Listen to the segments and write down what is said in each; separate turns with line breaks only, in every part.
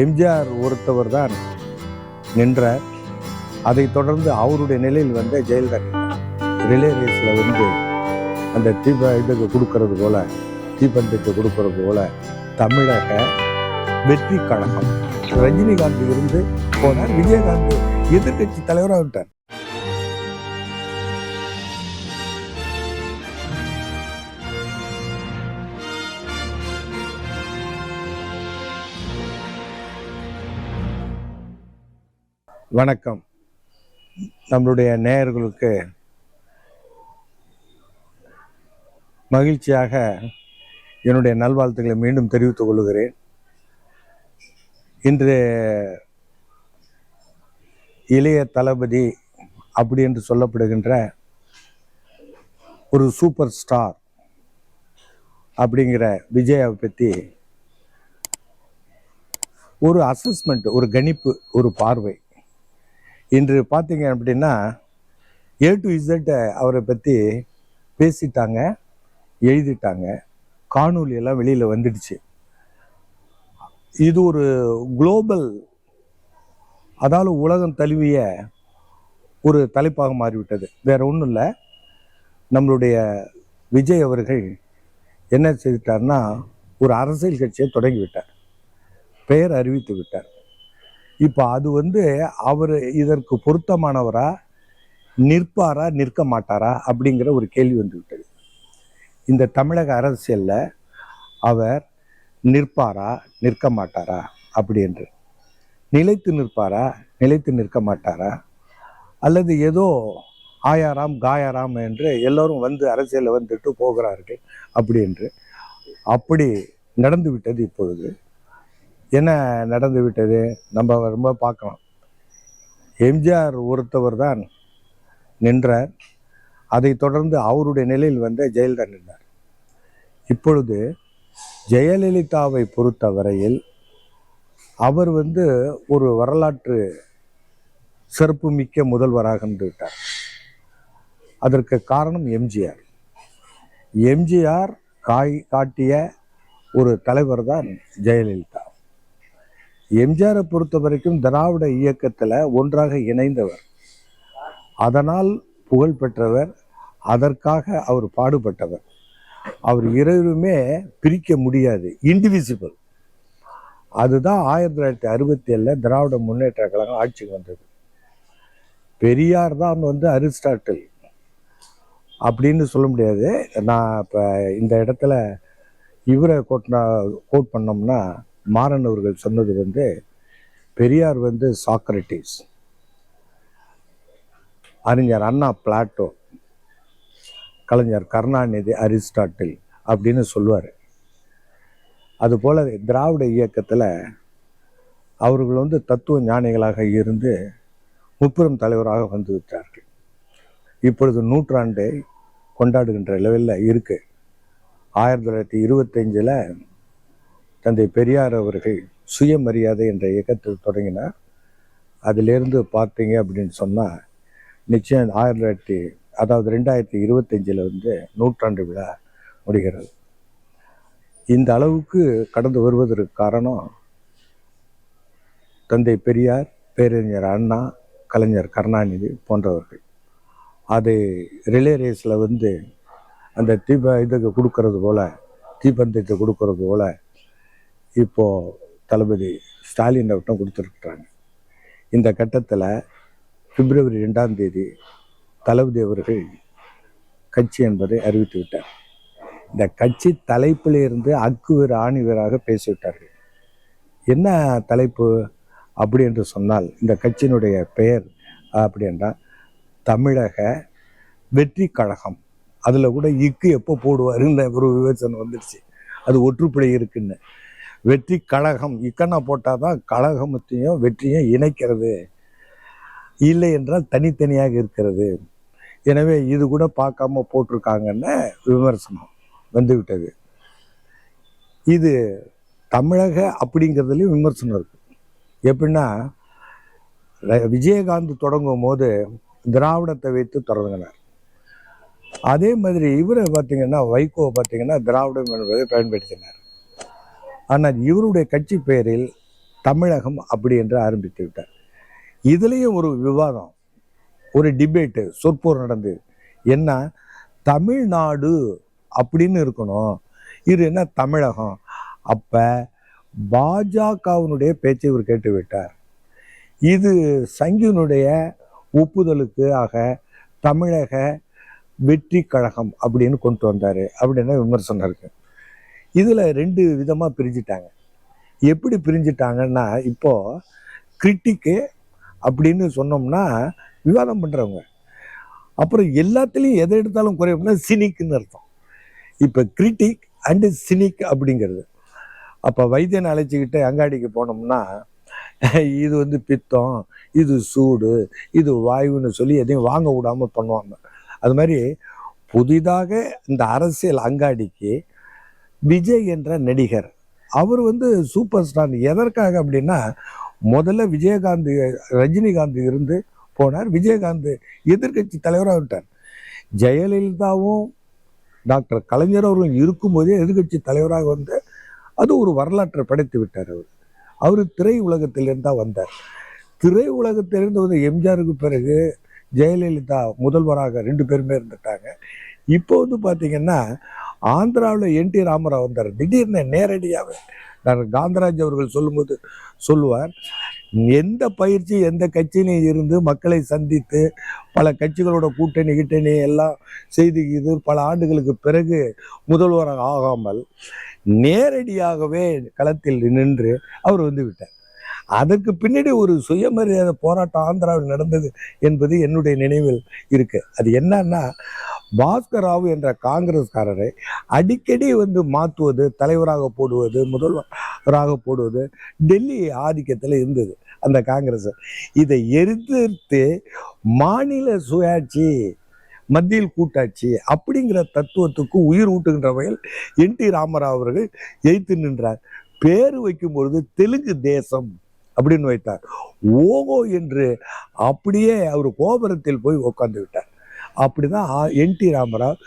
எம்ஜிஆர் ஒருத்தவர் தான் நின்றார். அதைத் தொடர்ந்து அவருடைய நிலையில் வந்த ஜெயலலிதா ரிலே ரேஸில் வந்து அந்த தீப இதுக்கு கொடுக்கறது போல தீபந்தத்தை கொடுக்கறது போல தமிழக வெற்றி கழகம். ரஜினிகாந்த் இருந்து போனார் விஜயகாந்த் எதிர்க்கட்சி தலைவராக விட்டார் வணக்கம். நம்மளுடைய நேயர்களுக்கு மகிழ்ச்சியாக என்னுடைய நல்வாழ்த்துக்களை மீண்டும் தெரிவித்துக் கொள்கிறேன். இன்று இளைய தளபதி அப்படி என்று சொல்லப்படுகின்ற ஒரு சூப்பர் ஸ்டார் அப்படிங்கிற விஜயாவை பற்றி ஒரு அசஸ்மெண்ட் ஒரு கணிப்பு ஒரு பார்வை இன்று பார்த்தீங்க அப்படின்னா ஏ டு இசட் அவரை பற்றி பேசிட்டாங்க எழுதிட்டாங்க. காணொளி எல்லாம் வெளியில் வந்துடுச்சு. இது ஒரு குளோபல் அதாவது உலகம் தழுவிய ஒரு தலைப்பாக மாறிவிட்டது. வேற ஒன்றும் இல்லை. நம்மளுடைய விஜய் அவர்கள் என்ன செய்துட்டார்னா ஒரு அரசியல் கட்சியை தொடங்கிவிட்டார் பெயர் அறிவித்து விட்டார். இப்போ அது வந்து அவர் இதற்கு பொருத்தமானவரா நிற்பாரா நிற்க மாட்டாரா அப்படிங்கிற ஒரு கேள்வி வந்துவிட்டது. இந்த தமிழக அரசியலில் அவர் நிற்பாரா நிற்க மாட்டாரா அப்படி என்று. நிலைத்து நிற்பாரா நிலைத்து நிற்க மாட்டாரா? அல்லது ஏதோ ஆயாராம் காயாராம் என்று எல்லோரும் வந்து அரசியலில் வந்துட்டு போகிறார்கள் அப்படி என்று. அப்படி நடந்து விட்டது இப்பொழுது. என்ன நடந்து விட்டது நம்ம ரொம்ப பார்க்கலாம் எம்ஜிஆர் ஒருத்தவர் தான் நின்றார். அதைத் தொடர்ந்து அவருடைய நிலையில் வந்த ஜெயலலிதா நின்றார். இப்பொழுது ஜெயலலிதாவை பொறுத்தவரையில் அவர் வந்து ஒரு வரலாற்று சிறப்புமிக்க முதல்வராக இருந்து விட்டார். அதற்கு காரணம் எம்ஜிஆர். எம்ஜிஆர் காய் காட்டிய ஒரு தலைவர் தான் ஜெயலலிதா. எம்ஜிஆரை பொறுத்த வரைக்கும் திராவிட இயக்கத்தில் ஒன்றாக இணைந்தவர். அதனால் புகழ் பெற்றவர் அதற்காக அவர் பாடுபட்டவர். அவர் இருவருமே பிரிக்க முடியாது இண்டிவிசிபிள் அதுதான் ஆயிரத்தி தொள்ளாயிரத்தி அறுபத்தி ஏழில் திராவிட முன்னேற்ற கழகம் ஆட்சிக்கு வந்தது. பெரியார் தான் வந்து அரிஸ்டாட்டில். அப்படின்னு சொல்ல முடியாது. நான் இப்போ இந்த இடத்துல இவரை கோட்னா கோட் பண்ணோம்னா மாறன் அவர்கள் சொன்னது வந்து பெரியார் வந்து சாக்ரட்டிஸ் அறிஞர் அண்ணா பிளாட்டோ கலைஞர் கருணாநிதி அரிஸ்டாட்டில் அப்படின்னு சொல்லுவார். அதுபோல் திராவிட இயக்கத்தில் அவர்கள் வந்து தத்துவ ஞானிகளாக இருந்து முப்பெரும் தலைவராக வந்து விட்டார்கள். இப்பொழுது நூற்றாண்டை கொண்டாடுகின்ற லெவலில் இருக்குது ஆயிரத்தி தொள்ளாயிரத்தி இருபத்தஞ்சில் தந்தை பெரியார் அவர்கள் சுயமரியாதை என்ற இயக்கத்தில் தொடங்கினார். அதிலிருந்து பார்த்தீங்க அப்படின்னு சொன்னால் நிச்சயம் ஆயிரத்தி தொள்ளாயிரத்தி அதாவது ரெண்டாயிரத்தி இருபத்தஞ்சில் வந்து நூற்றாண்டு விழா முடிகிறது. இந்த அளவுக்கு கடந்து வருவதற்கு காரணம் தந்தை பெரியார் பேரறிஞர் அண்ணா கலைஞர் கருணாநிதி போன்றவர்கள். அது ரிலே ரேஸில் வந்து அந்த தீப இதுக்கு கொடுக்கறது போல் தீப்பந்தத்தை கொடுக்கறது போல் இப்போ தளபதி ஸ்டாலின் அவர்கிட்ட கொடுத்துருக்குறாங்க. இந்த கட்டத்தில் பிப்ரவரி ரெண்டாம் தேதி தளபதி அவர்கள் கட்சி என்பதை அறிவித்து விட்டார். இந்த கட்சி தலைப்பிலிருந்து அக்குவீர் ஆணிவராக பேசிவிட்டார்கள் என்ன தலைப்பு அப்படி என்று சொன்னால் இந்த கட்சியினுடைய பெயர் அப்படி என்றால் தமிழக வெற்றி கழகம். அதில் கூட இக்கு எப்போ போடுவாருன்னு ஒரு விமர்சனம் வந்துடுச்சு அது ஒற்றுப்படை இருக்குன்னு. வெற்றி கழகம். இக்கண்ணா போட்டால் தான் கழகமத்தையும் வெற்றியும் இணைக்கிறது. இல்லை என்றால் தனித்தனியாக இருக்கிறது. எனவே இது கூட பார்க்காம போட்டிருக்காங்கன்னு விமர்சனம் வந்துவிட்டது. இது தமிழக அப்படிங்கிறதுலையும் விமர்சனம் இருக்குது எப்படின்னா விஜயகாந்த் தொடங்கும் போது திராவிடத்தை வைத்து தொடங்கினார். அதே மாதிரி இவரை பார்த்தீங்கன்னா வைகோ பார்த்தீங்கன்னா திராவிடம் என்பதை பயன்படுத்தினார். ஆனால் இவருடைய கட்சி பெயரில் தமிழகம் அப்படி என்று ஆரம்பித்து விட்டார். இதுலேயும் ஒரு விவாதம் ஒரு டிபேட்டு சொற்போர் நடந்தது என்ன தமிழ்நாடு அப்படின்னு இருக்கணும் இது என்ன தமிழகம்? அப்போ பாஜகவினுடைய பேச்சை இவர் கேட்டு விட்டார். இது சங்கினுடைய ஒப்புதலுக்கு ஆக தமிழக வெற்றி கழகம் அப்படின்னு கொண்டு வந்தார் அப்படின்னு விமர்சனம் இருக்குது இதில் ரெண்டு விதமாக பிரிஞ்சிட்டாங்க. எப்படி பிரிஞ்சிட்டாங்கன்னா இப்போ கிரிட்டிக்கு அப்படின்னு சொன்னோம்னா விவாதம் பண்ணுறவங்க அப்புறம் எல்லாத்துலேயும் எதை எடுத்தாலும் குறையும்னா சினிக்குன்னு அர்த்தம். இப்போ கிரிட்டிக் அண்டு சினிக் அப்படிங்கிறது. அப்போ வைத்தியனை அழைச்சிக்கிட்டு அங்காடிக்கு போனோம்னா இது வந்து பித்தம் இது சூடு இது வாயுன்னு சொல்லி எதையும் வாங்க விடாமல் பண்ணுவாங்க. அது மாதிரி புதிதாக இந்த அரசியல் அங்காடிக்கு விஜய் என்ற நடிகர். அவர் வந்து சூப்பர் ஸ்டார் எதற்காக அப்படின்னா முதல்ல விஜயகாந்த் ரஜினிகாந்த் இருந்து போனார். விஜயகாந்த் எதிர்க்கட்சி தலைவராக விட்டார் ஜெயலலிதாவும் டாக்டர் கலைஞர் அவர்களும் இருக்கும்போதே எதிர்க்கட்சி தலைவராக வந்து அது ஒரு வரலாற்றை படைத்து விட்டார் அவர். அவர் திரை உலகத்திலிருந்து தான் வந்தார். திரை உலகத்திலிருந்து வந்து எம்ஜிஆருக்கு பிறகு ஜெயலலிதா முதல்வராக ரெண்டு பேருமே இருந்துட்டாங்க. இப்போ வந்து பார்த்தீங்கன்னா ஆந்திராவில் என் டி ராமராவ் வந்தார். திடீர்னு நேரடியாகவே நான் காந்தராஜ் அவர்கள் சொல்லும்போது சொல்லுவார் எந்த பயிற்சி எந்த கட்சியிலையும் இருந்து மக்களை சந்தித்து பல கட்சிகளோட கூட்டணி கிட்டணி எல்லாம் செய்து இது பல ஆண்டுகளுக்கு பிறகு முதல்வராக ஆகாமல் நேரடியாகவே களத்தில் நின்று அவர் வந்து விட்டார். அதற்கு பின்னாடி ஒரு சுயமரியாதை போராட்டம் ஆந்திராவில் நடந்தது என்பது என்னுடைய நினைவில் இருக்கு. அது என்னன்னா பாஸ்கர் ராவ் என்ற காங்கிரஸ்காரரை அடிக்கடி வந்து மாற்றுவது தலைவராக போடுவது முதல்வராக போடுவது டெல்லி ஆதிக்கத்தில் இருந்தது அந்த காங்கிரஸ். இதை எதிர்த்து மாநில சுயாட்சி மத்தியில் கூட்டாட்சி அப்படிங்கிற தத்துவத்துக்கு உயிர் ஊட்டுகின்ற வகையில் என் டி ராமராவ் அவர்கள் எய்த்து நின்றார். பேர் வைக்கும் பொழுது தெலுங்கு தேசம். அப்படின்னு வைத்தார். ஓகோ என்று அப்படியே அவர் கோபுரத்தில் போய் உட்கார்ந்து விட்டார். அப்படிதான் என் டி ராமராவ்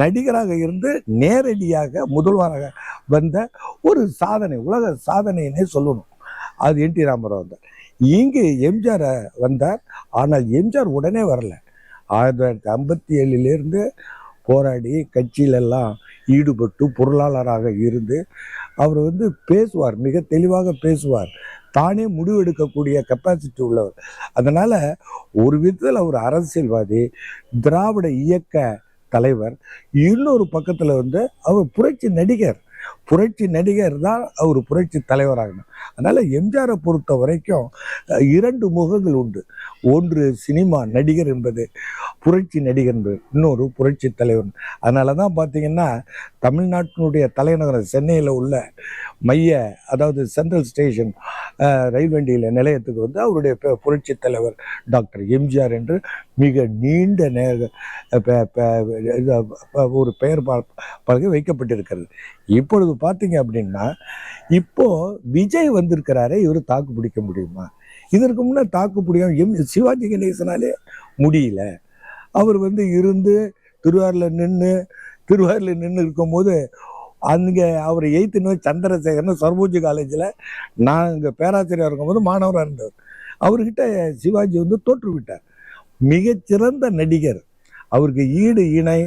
நடிகராக இருந்து நேரடியாக முதல்வராக வந்த ஒரு சாதனை உலக சாதனைன்னே சொல்லணும். அது என் டி ராமராவ் வந்தார் இங்கு எம்ஜிஆர் வந்தார். ஆனால் எம்ஜிஆர் உடனே வரல. ஆயிரத்தி தொள்ளாயிரத்தி ஐம்பத்தி ஏழிலிருந்து போராடி கட்சியிலெல்லாம் ஈடுபட்டு பொருளாளராக இருந்து அவர் வந்து பேசுவார் மிக தெளிவாக பேசுவார். தானே முடிவெடுக்கக்கூடிய கெப்பாசிட்டி உள்ளவர். அதனால் ஒரு விதத்தில் அவர் அரசியல்வாதி திராவிட இயக்க தலைவர் இன்னொரு பக்கத்தில் வந்து அவர் புரட்சி நடிகர். புரட்சி நடிகர் தான் அவர் புரட்சி தலைவராகணும். அதனால் எம்ஜிஆரை பொறுத்த வரைக்கும் இரண்டு முகங்கள் உண்டு. ஒன்று சினிமா நடிகர் என்பது புரட்சி நடிகர் என்பது இன்னொரு புரட்சி தலைவர். அதனால தான் பார்த்தீங்கன்னா தமிழ்நாட்டினுடைய தலைநகரம் சென்னையில் உள்ள மைய அதாவது சென்ட்ரல் ஸ்டேஷன் அஹ், ரயில் வண்டியில் நிலையத்துக்கு வந்து அவருடைய புரட்சி தலைவர் டாக்டர் எம்ஜிஆர் என்று மிக நீண்ட நேர ஒரு பெயர் பா- பலகை வைக்கப்பட்டிருக்கிறது. இப்பொழுது பார்த்தீங்க அப்படின்னா இப்போ விஜய் வந்திருக்கிறாரே இவர் தாக்கு பிடிக்க முடியுமா? இதற்கு முன்னே தாக்கு பிடிக்காம எம் சிவாஜி கணேசனாலே முடியல. அவர் வந்து இருந்து திருவாரூரில் நின்று திருவாரூரில் நின்று இருக்கும்போது அங்கே அவரை எயித்து நோய் சந்திரசேகர்னு சர்வோஜி காலேஜில் நான் இங்கே பேராசிரியர் இருக்கும்போது மாணவராக இருந்தவர் அவர்கிட்ட சிவாஜி வந்து தோற்றுவிட்டார். மிகச்சிறந்த நடிகர். அவருக்கு ஈடு இணை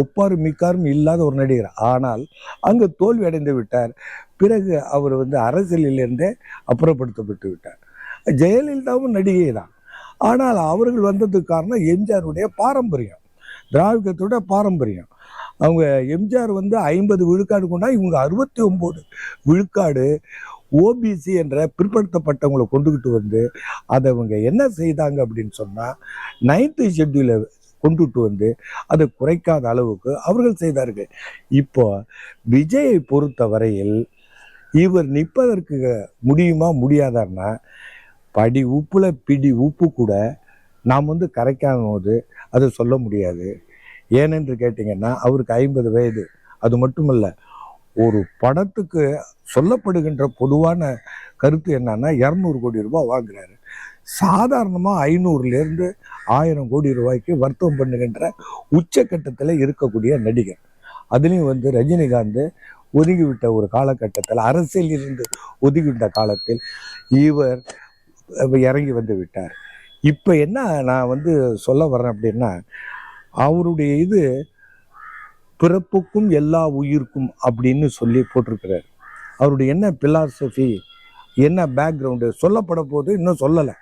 ஒப்பாரும் மிக்காரும் இல்லாத ஒரு நடிகர். ஆனால் அங்கு தோல்வி அடைந்து விட்டார். பிறகு அவர் வந்து அரசியலிலிருந்தே அப்புறப்படுத்தப்பட்டு விட்டார். ஜெயலலிதாவும் நடிகை தான் ஆனால் அவர்கள் வந்ததுக்கு காரணம் எம்ஜிஆருடைய பாரம்பரியம். திராவிடத்தோட பாரம்பரியம். அவங்க எம்ஜிஆர் வந்து ஐம்பது விழுக்காடு கொண்டா இவங்க அறுபத்தி ஒம்பது விழுக்காடு ஓபிசி என்ற பிற்படுத்தப்பட்டவங்களை கொண்டுகிட்டு வந்து அதை அவங்க என்ன செய்தாங்க அப்படின்னு சொன்னால் நைன்த்து ஷெட்யூலை கொண்டுட்டு வந்து அதை குறைக்காத அளவுக்கு அவர்கள் செய்தார்கள். இப்போ விஜயை பொறுத்த வரையில் இவர் நிற்பதற்கு முடியுமா முடியாதான்னா படி உப்புல பிடி உப்பு கூட நாம் வந்து கரைக்காத போது அதை சொல்ல முடியாது. ஏனென்று கேட்டிங்கன்னா அவருக்கு ஐம்பது வயது. அது மட்டுமல்ல ஒரு படத்துக்கு சொல்லப்படுகின்ற பொதுவான கருத்து என்னன்னா இரநூறு கோடி ரூபாய் வாங்குறாரு. சாதாரணமாக ஐநூறுலேருந்து ஆயிரம் கோடி ரூபாய்க்கு வர்த்தகம் பண்ணுகின்ற உச்சக்கட்டத்தில் இருக்கக்கூடிய நடிகர். அதுலேயும் வந்து ரஜினிகாந்த் ஒதுங்கிவிட்ட ஒரு காலகட்டத்தில் அரசியலில் இருந்து ஒதுங்கிவிட்ட காலத்தில் இவர் இறங்கி வந்து விட்டார். இப்போ என்ன நான் வந்து சொல்ல வர்றேன் அப்படின்னா அவருடைய இது பிறப்புக்கும் எல்லா உயிருக்கும் அப்படின்னு சொல்லி போட்டிருக்கிறார். அவருடைய என்ன பிலாசபி என்ன பேக்ரவுண்டு சொல்லப்பட போது இன்னும் சொல்லலை.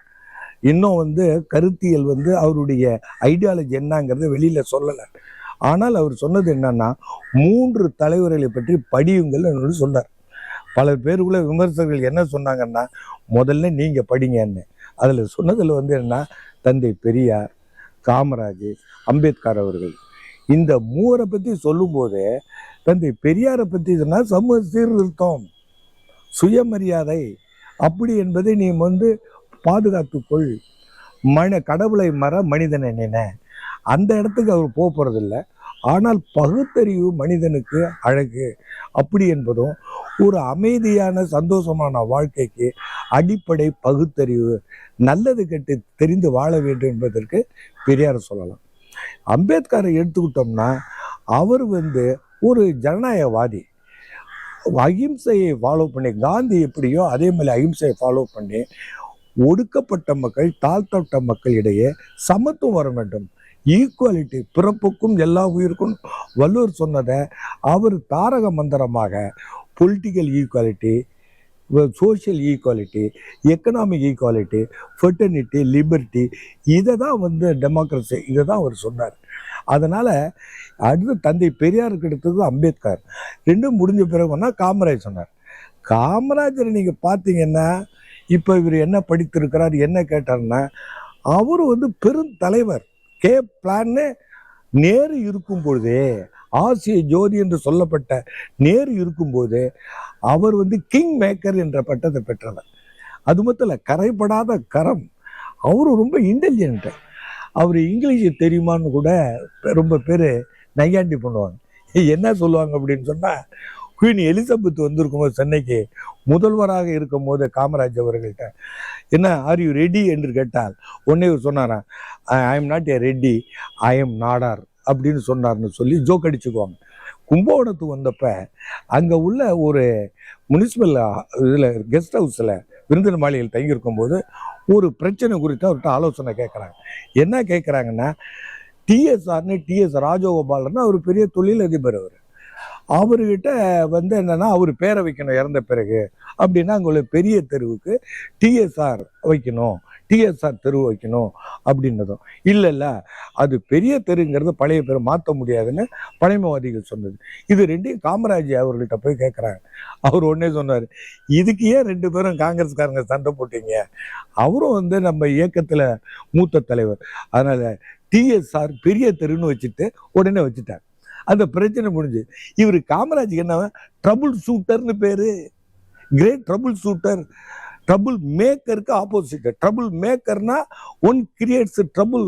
இன்னும் வந்து கருத்தியல் வந்து அவருடைய ஐடியாலஜி என்னங்கிறத வெளியில் சொல்லலை. ஆனால் அவர் சொன்னது என்னன்னா மூன்று தலைவர்களை பற்றி படியுங்கள் என்னோட சொன்னார். பல பேருக்குள்ள விமர்சகர்கள் என்ன சொன்னாங்கன்னா முதல்ல நீங்கள் படிங்கன்னு. அதில் சொன்னதில் வந்து என்ன தந்தை பெரியார் காமராஜ் அம்பேத்கர் அவர்கள். இந்த மூவரை பற்றி சொல்லும்போது தந்தை பெரியாரை பற்றி சொன்னால் சமூக சீர்திருத்தம் சுயமரியாதை அப்படி என்பதை நீ வந்து பாதுகாத்துக்கொள் மன கடவுளை மற மனிதனை நின அந்த இடத்துக்கு அவர் போக போகிறதில்ல ஆனால் பகுத்தறிவு மனிதனுக்கு அழகு. அப்படி என்பதும் ஒரு அமைதியான சந்தோஷமான வாழ்க்கைக்கு அடிப்படை பகுத்தறிவு. நல்லது கெட்டு தெரிந்து வாழ வேண்டும் என்பதற்கு பெரியார் சொல்லலாம். அம்பேத்கரை எடுத்துக்கிட்டோம்னா அவர் வந்து ஒரு ஜனநாயகவாதி. அகிம்சையை ஃபாலோ பண்ணி காந்தி எப்படியோ அதே மாதிரி அகிம்சையை ஃபாலோ பண்ணி ஒடுக்கப்பட்ட மக்கள் தாழ்த்தப்பட்ட மக்களிடையே சமத்துவம் வர வேண்டும். ஈக்குவாலிட்டி பிறப்புக்கும் எல்லா உயிருக்கும் வள்ளுவர் சொன்னதை அவர் தாரக மந்திரமாக political equality social equality economic equality fraternity liberty இதை தான் வந்து டெமோக்ரஸி இதை தான் அவர் சொன்னார். அதனால் அடுத்து தந்தை பெரியாருக்கு எடுத்தது அம்பேத்கர். ரெண்டும் முடிஞ்ச பிறகுன்னா காமராஜ் சொன்னார். காமராஜர் நீங்கள் பார்த்தீங்கன்னா இப்போ இவர் என்ன படித்திருக்கிறார் என்ன கேட்டார்னா அவர் வந்து பெருந்தலைவர் கே பிளான்னு நேரு இருக்கும் பொழுதே ஆசிய ஜோதி என்று சொல்லப்பட்ட நேரு இருக்கும்போது அவர் வந்து கிங் மேக்கர் என்ற பட்டத்தை பெற்றவர். அது மட்டும் இல்லை கரைப்படாத கரம். அவரும் ரொம்ப இன்டெலிஜென்ட் அவர் இங்கிலீஷ் தெரியுமான்னு கூட ரொம்ப பேர் நையாண்டி பண்ணுவாங்க. என்ன சொல்லுவாங்க அப்படின்னு சொன்னால் குயின் எலிசபெத் வந்திருக்கும்போது சென்னைக்கு முதல்வராக இருக்கும் போது காமராஜ் அவர்கள்ட்ட என்ன ஆர் யூ ரெடி என்று கேட்டால் உடனே இவர் சொன்னாராம் I am not a Reddy I am Nadar அப்படின்னு சொன்னார்னு சொல்லி ஜோக் அடிச்சுக்குவாங்க. கும்பகோணத்துக்கு வந்தப்ப அங்கே உள்ள ஒரு முனிசிபல் இதில் கெஸ்ட் ஹவுஸில் விருந்தினர் மாளிகையில் தங்கியிருக்கும் போது ஒரு பிரச்சனை குறித்து அவர்கிட்ட ஆலோசனை கேட்குறாங்க. என்ன கேட்குறாங்கன்னா டிஎஸ்ஆர்னு டிஎஸ் ராஜகோபாலர்னு அவர் பெரிய தொழிலதிபர் அவர். அவர்கிட்ட வந்து என்னன்னா அவர் பேரை வைக்கணும் இறந்த பிறகு. அப்படின்னா அங்கே பெரிய தெருவுக்கு டிஎஸ்ஆர் வைக்கணும். டிஎஸ்ஆர் தெரு வைக்கணும் அப்படின்னதும். இல்லை இல்லை. அது பெரிய தெருங்கிறது பழைய பேர் மாற்ற முடியாதுன்னு பழைமவாதிகள் சொன்னது. இது ரெண்டையும் காமராஜ் அவர்கள்ட்ட போய் கேட்குறாங்க அவர் உடனே சொன்னார் இதுக்கு ஏன் ரெண்டு பேரும் காங்கிரஸ்காரங்க சண்டை போட்டீங்க? அவரும் வந்து நம்ம இயக்கத்தில் மூத்த தலைவர். அதனால் டிஎஸ்ஆர் பெரிய தெருன்னு வச்சுட்டு உடனே வச்சுட்டார். அந்த பிரச்சனை முடிஞ்சு. இவர் காமராஜுக்கு என்ன ட்ரபுள் ஷூட்டர்னு பேரு. கிரேட் ட்ரபுள் ஷூட்டர் ட்ரபுள் மேக்கருக்கு ஆப்போசிட் ட்ரபுள் மேக்கர்னா ஒன் கிரியேட்ஸ் ட்ரபுள்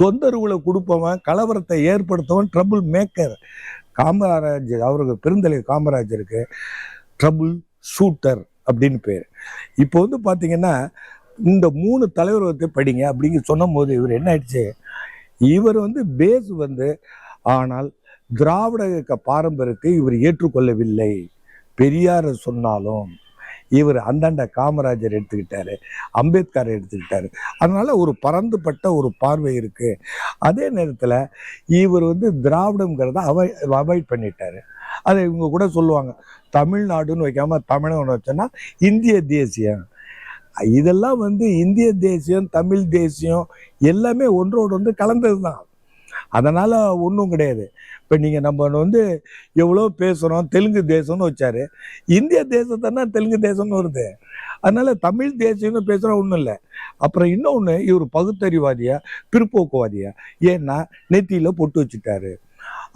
தொந்தரவுகளை கொடுப்பவன் கலவரத்தை ஏற்படுத்தவன் ட்ரபுள் மேக்கர் காமராஜ் அவருக்கு பெருந்தலைவர் காமராஜருக்கு ட்ரபுள் ஷூட்டர் அப்படின்னு பேர். இப்போ வந்து பார்த்தீங்கன்னா இந்த மூணு தலைவரத்தை படிங்க அப்படிங்க சொன்னும் போது இவர் என்ன ஆயிடுச்சு? இவர் வந்து பேஸ் வந்து ஆனால் திராவிட இயக்க பாரம்பரியத்தை இவர் ஏற்றுக்கொள்ளவில்லை. பெரியார் சொன்னாலும் இவர் அந்தாண்ட காமராஜர் எடுத்துக்கிட்டாரு அம்பேத்கர் எடுத்துக்கிட்டாரு. அதனால ஒரு பறந்துபட்ட ஒரு பார்வை இருக்கு. அதே நேரத்தில் இவர் வந்து திராவிடங்கிறத அவை அவாய்ட் பண்ணிட்டாரு. அதை இவங்க கூட சொல்லுவாங்க தமிழ்நாடுன்னு வைக்காம தமிழன் வச்சோன்னா இந்திய தேசியம். இதெல்லாம் வந்து இந்திய தேசியம் தமிழ் தேசியம் எல்லாமே ஒன்றோடு வந்து கலந்தது தான் அதனால் ஒன்றும் கிடையாது. இப்போ நீங்கள் நம்ம வந்து எவ்வளோ பேசுகிறோம் தெலுங்கு தேசம்னு வச்சார். இந்திய தேசத்தைன்னா தெலுங்கு தேசம்னு வருது. அதனால் தமிழ் தேசியம்னு பேசுகிற ஒன்றும் இல்லை. அப்புறம் இன்னொன்று இவர் பகுத்தறிவாதியா பிற்போக்குவாதியா? ஏன்னா நெத்தியில் பொட்டு வச்சுட்டாரு.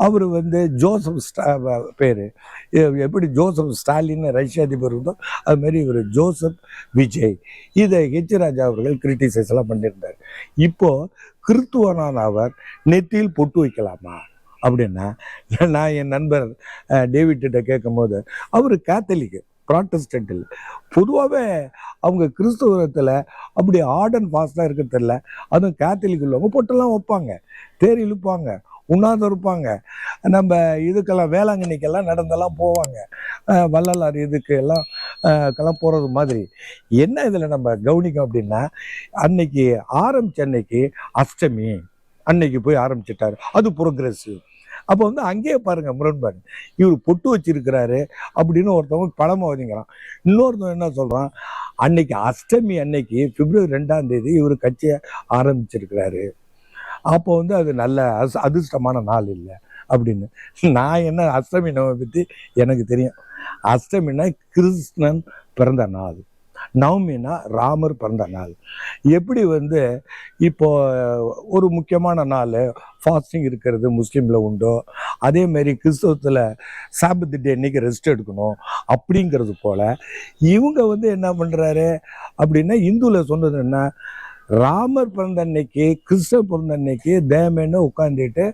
அவர் வந்து ஜோசப் ஸ்டா பேர். எப்படி ஜோசப் ஸ்டாலின் ரஷ்ய அதிபர் இருந்தோ அதுமாரி இவர் ஜோசப் விஜய். இதை ஹெச் ராஜா அவர்கள் கிரிட்டிசைஸ்லாம் பண்ணியிருந்தார். இப்போது கிறித்துவனான அவர் நெத்தியில் பொட்டு வைக்கலாமா? அப்படின்னா நான் என் நண்பர் டேவிட்கிட்ட கேட்கும்போது கேட்கும் போது அவர் கேத்தலிக்கு ப்ராட்டஸ்டன்டில் பொதுவாகவே அவங்க கிறிஸ்துவத்தில் அப்படி ஆர்ட் அண்ட் ஃபாஸ்ட்டாக இருக்க தெரில அதுவும் கேத்தலிக் உள்ளவங்க பொட்டெல்லாம் வைப்பாங்க. தேர் இழுப்பாங்க உண்ணாத இருப்பாங்க. நம்ம இதுக்கெல்லாம் வேளாங்கண்ணிக்கெல்லாம் நடந்தெல்லாம் போவாங்க. வள்ளலார் இதுக்கு எல்லாம் கெல்லாம் போகிறது மாதிரி. என்ன இதில் நம்ம கவனிக்கும் அப்படின்னா அன்னைக்கு ஆரம்பிச்ச அன்னைக்கு அஷ்டமி. அன்னைக்கு போய் ஆரம்பிச்சிட்டாரு. அது ப்ரோக்ரெசிவ் அப்போ வந்து அங்கேயே பாருங்க முரண்பாடு. இவர் பொட்டு வச்சிருக்கிறாரு அப்படின்னு ஒருத்தவங்க பழம வதிங்கிறான் இன்னொருத்தவன் என்ன சொல்றான்? அன்னைக்கு அஷ்டமி அன்னைக்கு பிப்ரவரி ரெண்டாம் தேதி இவர் கட்சியை ஆரம்பிச்சிருக்கிறாரு. அப்போ வந்து அது நல்ல அஸ் அதிர்ஷ்டமான நாள் இல்லை அப்படின்னு. நான் என்ன அஷ்டமி நம்ம பற்றி எனக்கு தெரியும். அஷ்டமின்னா கிருஷ்ணன் பிறந்த நாள். நவமினா ராமர் பிறந்த நாள். எப்படி வந்து இப்போ ஒரு முக்கியமான நாள் ஃபாஸ்டிங் இருக்கிறது முஸ்லீமில் உண்டோ அதே மாதிரி கிறிஸ்தவத்தில் சாபத்து டே இன்னைக்கு ரெஸ்ட் எடுக்கணும் அப்படிங்கிறது போல இவங்க வந்து என்ன பண்ணுறாரு அப்படின்னா இந்துவில் சொன்னது என்ன? ராமர் பிறந்த அன்னைக்கு கிருஷ்ண பிறந்த அன்னைக்கு தேமேன்னு உட்காந்துட்டு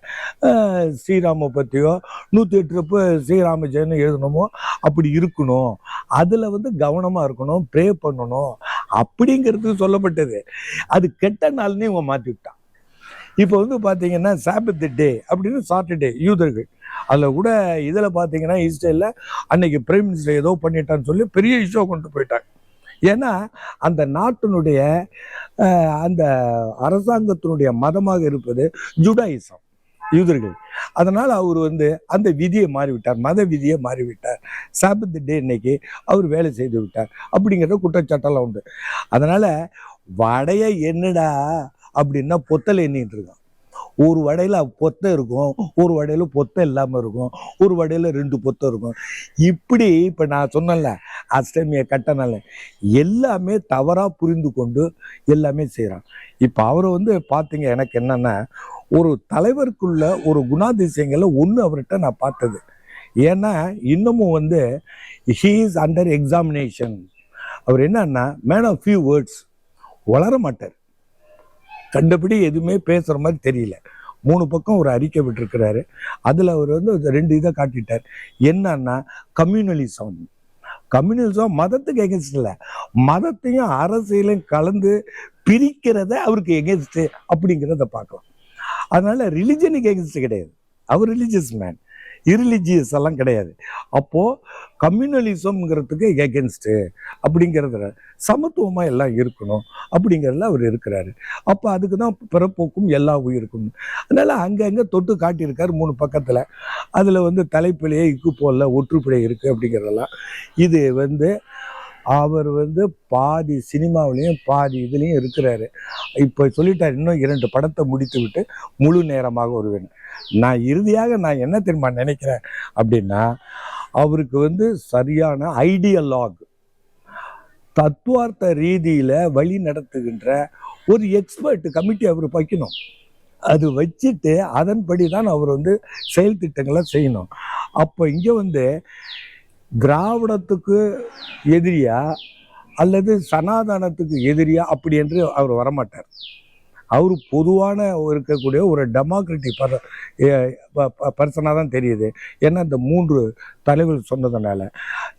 ஸ்ரீராம பற்றியோ நூற்றி எட்டு ரூபா ஸ்ரீராம ஜெயன்னு எழுதணுமோ அப்படி இருக்கணும். அதில் வந்து கவனமாக இருக்கணும் ப்ரே பண்ணணும். அப்படிங்கிறது சொல்லப்பட்டது. அது கெட்ட நாள்னே இவங்க மாற்றி விட்டான். இப்போ வந்து பார்த்தீங்கன்னா சாபத்து டே அப்படின்னு சாட்டர்டே யூதர்கள். அதில் கூட இதில் பார்த்தீங்கன்னா இஸ்ரேலில் அன்னைக்கு பிரைம் மினிஸ்டர் ஏதோ பண்ணிட்டான்னு சொல்லி பெரிய இஷ்யூ கொண்டு போயிட்டாங்க. ஏன்னா அந்த நாட்டினுடைய அந்த அரசாங்கத்தினுடைய மதமாக இருப்பது ஜுடாயிசம் யூதர்கள். அதனால் அவர் வந்து அந்த விதியை மாறிவிட்டார் மத விதியை மாறிவிட்டார். சாபத்து டே இன்னைக்கு அவர் வேலை செய்து விட்டார் அப்படிங்கிற குற்றச்சாட்டெல்லாம் உண்டு. அதனால் வடைய என்னடா அப்படின்னா பொத்தலை எண்ணிட்டு இருக்கான். ஒரு வடையில் பொத்தை இருக்கும் ஒரு வடையில் பொத்தை இல்லாமல் இருக்கும் ஒரு வடையில் ரெண்டு பொத்தை இருக்கும். இப்படி இப்போ நான் சொன்னேன்ல அஷ்டமியை கட்டனால எல்லாமே தவறாக புரிந்து கொண்டு எல்லாமே செய்கிறான் இப்போ அவரை வந்து பார்த்தீங்க எனக்கு என்னென்னா ஒரு தலைவருக்குள்ள ஒரு குணாதிசயங்களை ஒன்று அவர்கிட்ட நான் பார்த்தது. ஏன்னா இன்னமும் வந்து ஹீ இஸ் அண்டர் எக்ஸாமினேஷன் அவர் என்னன்னா மேன் ஆஃப் ஃபியூ வேர்ட்ஸ் வளர மாட்டார் கண்டபடி எதுவுமே பேசுற மாதிரி தெரியல. மூணு பக்கம் ஒரு அறிக்கை விட்டுருக்கிறாரு. அதில் அவர் வந்து ரெண்டு இதை காட்டிட்டார். என்னன்னா கம்யூனலிசம் கம்யூனிசம் மதத்துக்கு எகென்ஸ்ட் இல்லை. மதத்தையும் அரசியலையும் கலந்து பிரிக்கிறத அவருக்கு எகென்ஸ்ட் அப்படிங்கிறத பார்க்கலாம். அதனால ரிலிஜனுக்கு எகென்ஸ்ட் கிடையாது. அவர் ரிலிஜியஸ் மேன் இரிலிஜியஸ் எல்லாம் கிடையாது. அப்போது கம்யூனலிசம்ங்கிறதுக்கு எகென்ஸ்டு அப்படிங்கிறதுல சமத்துவமாக எல்லாம் இருக்கணும் அப்படிங்கிறதுல அவர் இருக்கிறாரு. அப்போ அதுக்கு தான் பிறப்போக்கும் எல்லா உயிருக்கும். அதனால அங்கங்கே தொட்டு காட்டியிருக்காரு மூணு பக்கத்தில். அதில் வந்து தலைப்பிலையே இக்கு போல ஒற்றுப்பிழை இருக்குது அப்படிங்கிறதெல்லாம். இது வந்து அவர் வந்து பாதி சினிமாவிலையும் பாதி இதுலேயும் இருக்கிறாரு. இப்போ சொல்லிட்டார் இன்னும் இரண்டு படத்தை முடித்து விட்டு முழு நேரமாக வருவேன். நான் இறுதியாக நான் என்ன தெரியுமா நினைக்கிறேன்? அப்படின்னா அவருக்கு வந்து சரியான ஐடியலாக் தத்துவார்த்த ரீதியில் வழி நடத்துகின்ற ஒரு எக்ஸ்பர்ட் கமிட்டி அவர் வைக்கணும். அது வச்சுட்டு அதன்படி தான் அவர் வந்து செயல் திட்டங்களை செய்யணும். அப்போ இங்கே வந்து திராவிடத்துக்கு எதிரியா அல்லது சனாதனத்துக்கு எதிரியா அப்படி என்று அவர் வரமாட்டார். அவர் பொதுவான இருக்கக்கூடிய ஒரு டெமோக்ரட்டிக் பர் பர்சனாக தான் தெரியுது. ஏன்னா இந்த மூன்று தலைவர் சொன்னதுனால.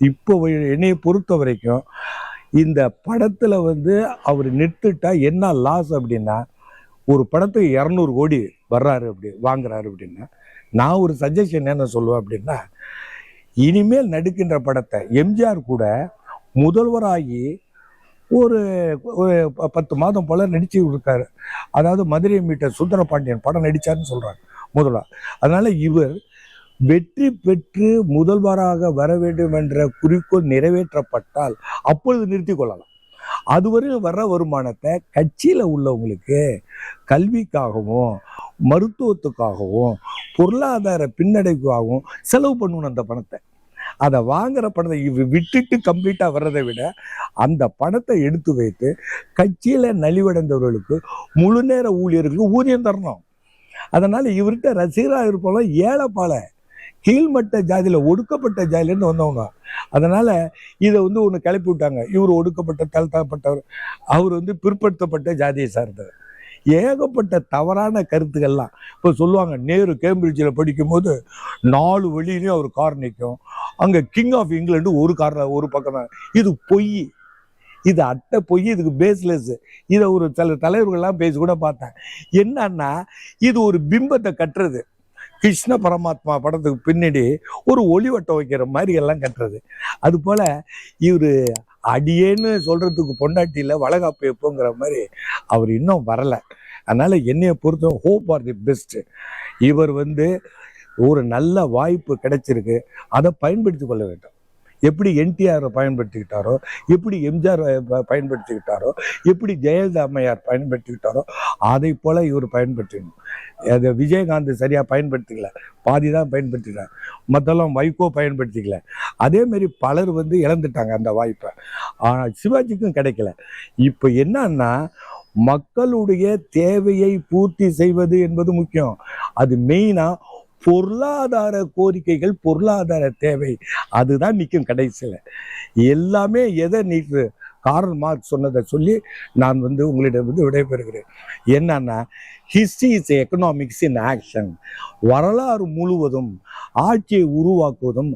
இப்போ என்னையை பொறுத்த வரைக்கும் இந்த படத்தில் வந்து அவர் நிறுத்துட்டா என்ன லாஸ் அப்படின்னா ஒரு படத்துக்கு இரநூறு கோடி வர்றாரு அப்படி வாங்குறாரு அப்படின்னா நான் ஒரு சஜஷன் என்ன சொல்லுவேன் அப்படின்னா இனிமேல் நடிக்கின்ற படத்தை எம்ஜிஆர் கூட முதல்வராகி ஒரு ஒரு பத்து மாதம் போல நடிச்சு இருக்காரு அதாவது மதுரை மீட்டர் சுந்தரபாண்டியன் படம் நடிச்சாருன்னு சொல்றாங்க முதல்வர். அதனால இவர் வெற்றி பெற்று முதல்வராக வர வேண்டும் என்ற குறிக்கோள் நிறைவேற்றப்பட்டால் அப்பொழுது நிறுத்தி கொள்ளலாம். அதுவரையும் வர்ற வருமானத்தை கட்சியில் உள்ளவங்களுக்கு கல்விக்காகவும் மருத்துவத்துக்காகவும் பொருளாதார பின்னடைவுக்காகவும் செலவு பண்ணணும் அந்த பணத்தை. அதை வாங்குற பணத்தை விட்டுட்டு கம்ப்ளீட்டாக வர்றதை விட அந்த பணத்தை எடுத்து வைத்து கட்சியில் நலிவடைந்தவர்களுக்கு முழு நேர ஊழியர்களுக்கு ஊதியம் தரணும். அதனால் இவர்கிட்ட ரசிகராக இருப்பவங்க ஏழைப்பால கீழ்மட்ட ஜாதியில் ஒடுக்கப்பட்ட ஜாதியிலேருந்து வந்தவங்க. அதனால் இதை வந்து ஒன்று கிளப்பி விட்டாங்க. இவர் ஒடுக்கப்பட்ட தாழ்த்தப்பட்டவர் அவர் வந்து பிற்படுத்தப்பட்ட ஜாதியை சார்ந்தவர். ஏகப்பட்ட தவறான கருத்துக்கள்லாம் இப்போ சொல்லுவாங்க நேரு கேம்பிரிட்ஜில் படிக்கும்போது நாலு வழியிலையும் அவர் கார் நிற்கும் அங்கே கிங் ஆஃப் இங்கிலாண்டு ஒரு காரில் ஒரு பக்கம். தான் இது பொய். இது அட்டை பொய் இதுக்கு பேஸ்லெஸ் இதை ஒரு சில தலைவர்கள்லாம் பேசி கூட பார்த்தேன். என்னன்னா இது ஒரு பிம்பத்தை கட்டுறது. கிருஷ்ண பரமாத்மா படத்துக்கு பின்னாடி ஒரு ஒளிவட்டம் வைக்கிற மாதிரி எல்லாம் கட்டுறது. அது போல இவர் அடியேன்னு சொல்றதுக்கு பொண்டாட்டியில் வளகாப்பு எப்போங்கிற மாதிரி அவர் இன்னும் வரலை. அதனால என்னைய பொறுத்த ஹோப் ஆர் தி பெஸ்ட் இவர் வந்து ஒரு நல்ல வாய்ப்பு கிடைச்சிருக்கு. அதை பயன்படுத்தி கொள்ள வேண்டும். எப்படி என்டிஆரை பயன்படுத்திக்கிட்டாரோ எப்படி எம்ஜிஆர் பயன்படுத்திக்கிட்டாரோ எப்படி ஜெயலலிதா அம்மையார் பயன்படுத்திக்கிட்டாரோ அதை போல இவர் பயன்படுத்திக்கணும். அது விஜயகாந்த் சரியாக பயன்படுத்திக்கல பாதி தான் பயன்படுத்திக்கிறார் மற்றெல்லாம் வைகோ பயன்படுத்திக்கல. அதேமாரி பலர் வந்து இழந்துட்டாங்க அந்த வாய்ப்பை. ஆனால் சிவாஜிக்கும் கிடைக்கல. இப்போ என்னன்னா மக்களுடைய தேவையை பூர்த்தி செய்வது என்பது முக்கியம். அது மெயினாக பொருளாதார கோரிக்கைகள் பொருளாதார தேவை. அதுதான் நிற்கும் கடைசியில். எல்லாமே எதை நீக்கு காரல் மார்க் சொன்னதை சொல்லி நான் வந்து உங்களிடம் வந்து விடைபெறுகிறேன். என்னன்னா history is economics in action வரலாறு முழுவதும் ஆட்சியை உருவாக்குவதும்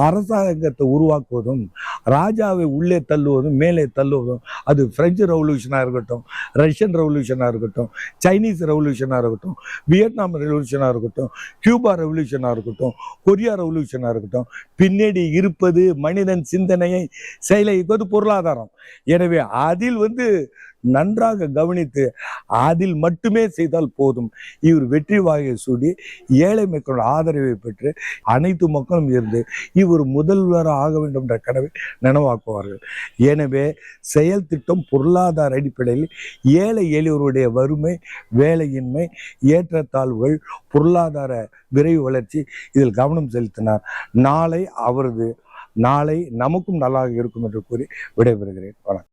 அரசாங்கத்தை உருவாக்குவதும் ராஜாவை உள்ளே தள்ளுவதும் மேலே தள்ளுவதும் அது பிரெஞ்சு ரெவல்யூஷனாக இருக்கட்டும் ரஷ்யன் ரெவல்யூஷனாக இருக்கட்டும் சைனீஸ் ரெவல்யூஷனாக இருக்கட்டும் வியட்நாம் ரெவல்யூஷனாக இருக்கட்டும் கியூபா ரெவல்யூஷனாக இருக்கட்டும் கொரியா ரெவல்யூஷனாக இருக்கட்டும் பின்னாடி இருப்பது மனிதன் சிந்தனையை செயலைப்பது பொருளாதாரம். எனவே அதில் வந்து நன்றாக கவனித்து அதில் மட்டுமே செய்தால் போதும். இவர் வெற்றி வாகை சூடி ஏழை மக்களோட ஆதரவை பெற்று அனைத்து மக்களும் இருந்து இவர் முதல்வர் ஆக வேண்டும் என்ற கனவை நனவாக்குவார்கள். எனவே செயல் திட்டம் பொருளாதார அடிப்படையில் ஏழை எளியவருடைய வறுமை வேலையின்மை ஏற்றத்தாழ்வுகள் பொருளாதார விரைவு வளர்ச்சி இதில் கவனம் செலுத்தினார். நாளை அவரது நாளை நமக்கும் நல்லாக இருக்கும் என்று கூறி விடைபெறுகிறேன். வணக்கம்.